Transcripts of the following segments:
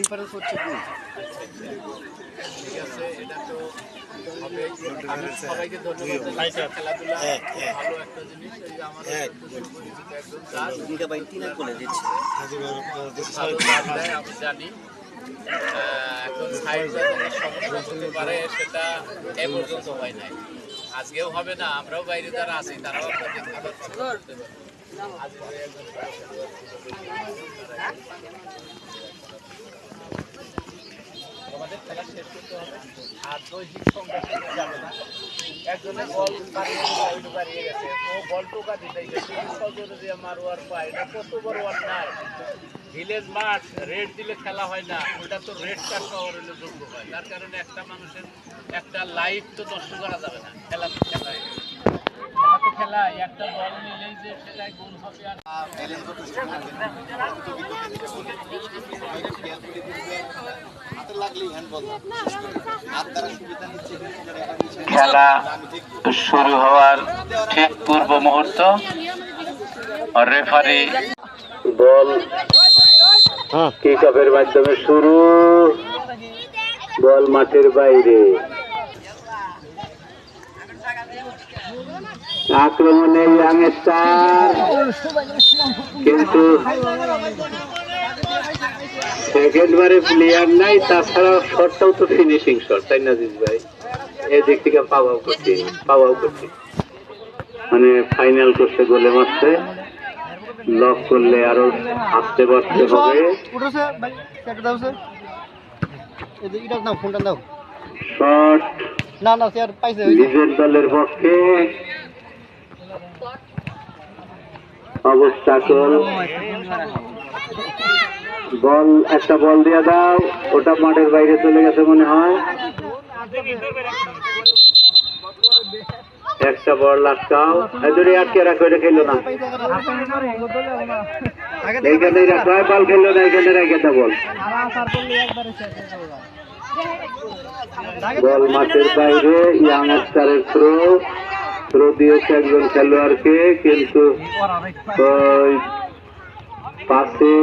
Difference হচ্ছে কি। ভালো জানি সেটা হয় নাই আজকেও হবে না, আমরাও বাইরে যারা আছি, তারাও আজকে একজন আমাদের খেলা শেষ করতে হবে আর দৈহিক সংঘর্ষ যাবে না। একজনের বল বাড়িয়ে গেছে। ও বল টোকা দিতে গেছে। সজোরে দিয়ে মারোয়ার পায় এটা কত বড় অন্যায় ভিলেজ মাঠ রেড দিলে খেলা হয় না। ওটা তো রেড কার্ড পাওয়ার হলে যোগ্য হয়। তার কারণে একটা মানুষের একটা লাইফ তো নষ্ট করা যাবে না। খেলা তো খেলা তো খেলাই। একটা বল নিলেই যে সেটাই গোল হবে আর খেলা শুরু হওয়ার ঠিক পূর্ব মুহূর্ত। রেফারি বল কিক অফের মাধ্যমে শুরু। বল মাঠের বাইরে। আক্রমণে ইয়াংস্টার কিন্তু সেকেন্ড বারে প্লেয়ার নাই তাছাড়া শটটাও তো ফিনিশিং শট তাই না জিজ ভাই? এই দিক থেকে পাওয়াও করছি পাওয়াও করছি। মানে ফাইনাল করছে গোলে মারছে লক করলে আরও আসতে পারতে হবে। শট না না স্যার পাইছে নিজের দলের পক্ষে। অবস্থা বল, একটা বল দিয়ে দাও, ওটা মাঠের বাইরে চলে গেছে মনে হয়। একটা বল লাটকাও এদুরে আটকে রাখো, এটা খেলো না। এইখানে রাখো বল খেললো না এখানে রেখে দাও বল। বল মাঠের বাইরে, ইয়াং স্টারের থ্রো থ্রো দিয়েছে একজন খেলোয়াড়কে, কিন্তু পাশে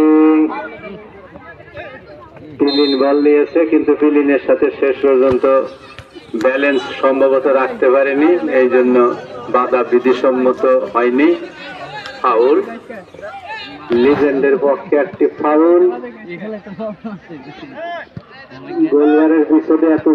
ফিলিন বল নিয়েছে, কিন্তু ফিলিনের সাথে শেষ পর্যন্ত ব্যালেন্স সম্ভবত রাখতে পারেনি, এই জন্য বাধা বিধিসম্মত হয়নি। ফাউল। লিজেন্ডের পক্ষে একটি ফাউল। গোলবারের পিছনে এত